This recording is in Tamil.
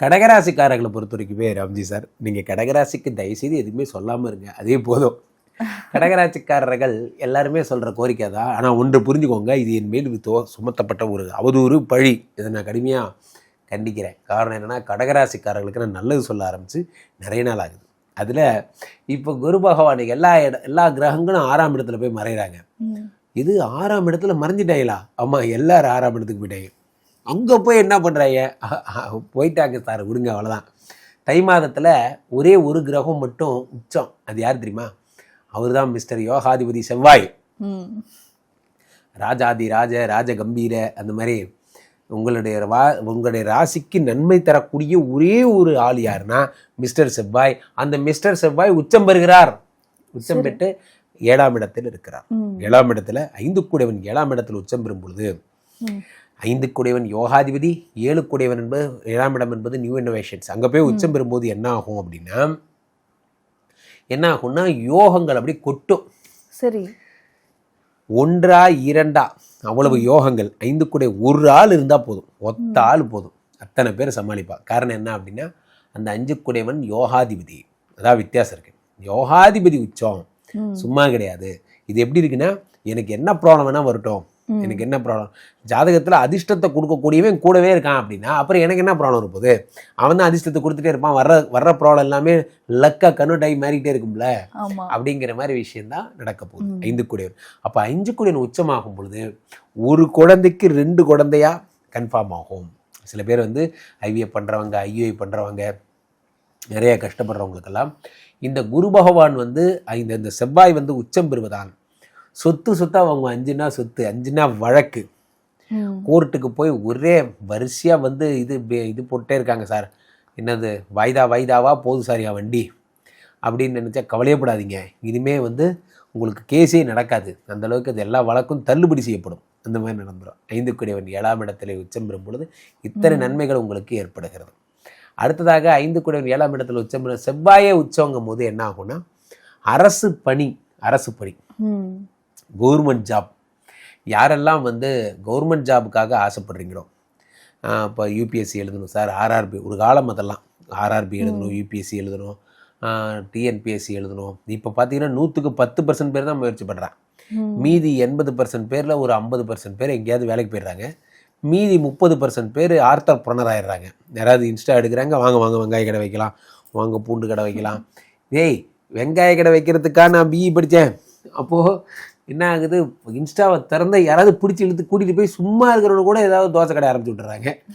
கடகராசிக்காரர்களை பொறுத்த வரைக்குமே ராம்ஜி சார். நீங்கள் கடகராசிக்கு தயவுசெய்து எதுவுமே சொல்லாமல் இருங்க. அதே போதும். கடகராசிக்காரர்கள் எல்லாருமே சொல்கிற கோரிக்கை தான். ஆனால் ஒன்று புரிஞ்சுக்கோங்க. இது என் மேல் தோ சுமத்தப்பட்ட ஒரு அவதூறு பழி. இதை நான் கடுமையாக கண்டிக்கிறேன். காரணம் என்னென்னா கடகராசிக்காரர்களுக்கு நான் நல்லது சொல்ல ஆரம்பித்து நிறைய நாள் ஆகுது. அதில் இப்போ குரு பகவான் எல்லா இட எல்லா கிரகங்களும் ஆறாம் இடத்துல போய் மறைகிறாங்க. இது ஆறாம் இடத்துல மறைஞ்சிட்டாங்களா ஆமாம் எல்லாரும் ஆறாம் இடத்துக்கு போயிட்டாங்க. அங்கே போய் என்ன பண்ணுறாங்க போயிட்டாங்க சார் விடுங்க அவ்வளோதான் தை மாதத்தில் ஒரே ஒரு கிரகம் மட்டும் உச்சம். அது யார் தெரியுமா? அவர் தான் மிஸ்டர் யோகாதிபதி செவ்வாய். ராஜாதி ராஜ ராஜ கம்பீர அந்த மாதிரி உங்களுடைய வா உங்களுடைய ராசிக்கு நன்மை தரக்கூடிய ஒரே ஒரு ஆள் யாருன்னா மிஸ்டர் செவ்வாய். அந்த மிஸ்டர் செவ்வாய் உச்சம் பெறுகிறார். உச்சம் பெற்று ஏழாம் இடத்தில் இருக்கிறார். ஏழாம் இடத்துல ஐந்து கூடையவன் ஏழாம் இடத்தில் உச்சம் பெறும் பொழுது. ஐந்து கூடையவன் யோகாதிபதி ஏழு கூடையவன் என்பது ஏழாம் இடம் என்பது நியூ இன்னோவேஷன்ஸ் அங்கே போய் உச்சம் பெறும்போது என்ன ஆகும் அப்படின்னா என்ன ஆகும்னா யோகங்கள் அப்படி கொட்டும். சரி. ஒன்றா இரண்டா அவ்வளவு யோகங்கள். ஐந்து கூட ஒரு ஆள் இருந்தால் போதும். ஒத்த ஆள் போதும். அத்தனை பேர் சமாளிப்பா. காரணம் என்ன அப்படின்னா அந்த அஞ்சு குடையவன் யோகாதிபதி. அதான் வித்தியாசம் இருக்கு. யோகாதிபதி உச்சம். சும்மா கிடையாது. இது எப்படி இருக்குன்னா எனக்கு என்ன ப்ராப்ளம் வேணா வரட்டும். எனக்கு என்ன ப்ராப்ளம் ஜாதகத்தில் அதிர்ஷ்டத்தை கொடுக்கக்கூடியவன் கூடவே இருக்கான் அப்படின்னா அப்புறம் எனக்கு என்ன ப்ராப்ளம் இருப்போது? அவன் தான் அதிர்ஷ்டத்தை கொடுத்துட்டே இருப்பான். வர்ற வர்ற ப்ராப்ளம் எல்லாமே லக்கா கன்வெர்ட் ஆகி மாறிக்கிட்டே இருக்கும்ல? அப்படிங்கிற மாதிரி விஷயம்தான் நடக்க போகுது. ஐந்து குடையவன் அப்போ ஐந்து குடையன் உச்சமாகும் பொழுது ஒரு குழந்தைக்கு ரெண்டு குழந்தையா கன்ஃபார்ம் ஆகும். சில பேர் வந்து ஐவிஎஃப் பண்ணுறவங்க ஐயுஐ பண்ணுறவங்க நிறைய கஷ்டப்படுறவங்களுக்கெல்லாம் இந்த குரு பகவான் வந்து இந்த இந்த செவ்வாய் வந்து உச்சம் பெறுவதால் சொத்து சொத்தா அவங்க அஞ்சுனா சொத்து அஞ்சுனா வழக்கு. கோர்ட்டுக்கு போய் ஒரே வரிசையாக வந்து இது இது போட்டே இருக்காங்க சார். என்னது வாய்தா வாய்தாவா? போதும் சாரியா வண்டி. அப்படின்னு நினச்சா கவலையப்படாதீங்க. இனிமே வந்து உங்களுக்கு கேஸே நடக்காது. அந்த அளவுக்கு அது எல்லா வழக்கும் தள்ளுபடி செய்யப்படும். அந்த மாதிரி நடந்துடும் ஐந்து குடையவன் ஏழாம் இடத்துல உச்சம் பெறும் பொழுது இத்தனை நன்மைகள் உங்களுக்கு ஏற்படுகிறது. அடுத்ததாக ஐந்து குடையவன் ஏழாம் இடத்துல உச்சம் பெறும் செவ்வாயே உச்சங்கும் போது என்ன ஆகும்னா அரசு பணி அரசு பணி. Government job. யாரெல்லாம் வந்து கவர்மெண்ட் ஜாபுக்காக ஆசைப்படுறீங்களோ இப்போ யூபிஎஸ்சி எழுதணும் சார் ஆர்ஆர்பி ஒரு காலம் அதெல்லாம். ஆர்ஆர்பி எழுதணும் யூபிஎஸ்சி எழுதணும் டிஎன்பிஎஸ்சி எழுதணும். இப்போ பார்த்தீங்கன்னா நூற்றுக்கு பத்து பர்சன்ட் பேர் தான் முயற்சி பண்ணுறான். மீதி எண்பது பர்சன்ட் பேரில் ஒரு ஐம்பது பர்சன்ட் பேர் எங்கேயாவது வேலைக்கு போயிடுறாங்க. மீதி முப்பது பர்சன்ட் பேர் ஆர்த்தர் ப்ரொனர் ஆயிடுறாங்க. யாராவது இன்ஸ்டா எடுக்கிறாங்க வாங்க வாங்க வெங்காய கடை வைக்கலாம். வாங்க பூண்டு கடை வைக்கலாம். டேய் வெங்காய கடை வைக்கிறதுக்காக நான் பிஇ படித்தேன் அப்போது என்ன ஆகுது? இன்ஸ்டாவை திறந்த யாராவது பிடிச்சி இழுத்து கூட்டிகிட்டு போய் சும்மா இருக்கிறவங்க கூட ஏதாவது தோசை கடை ஆரம்பிச்சு விட்டுறாங்க.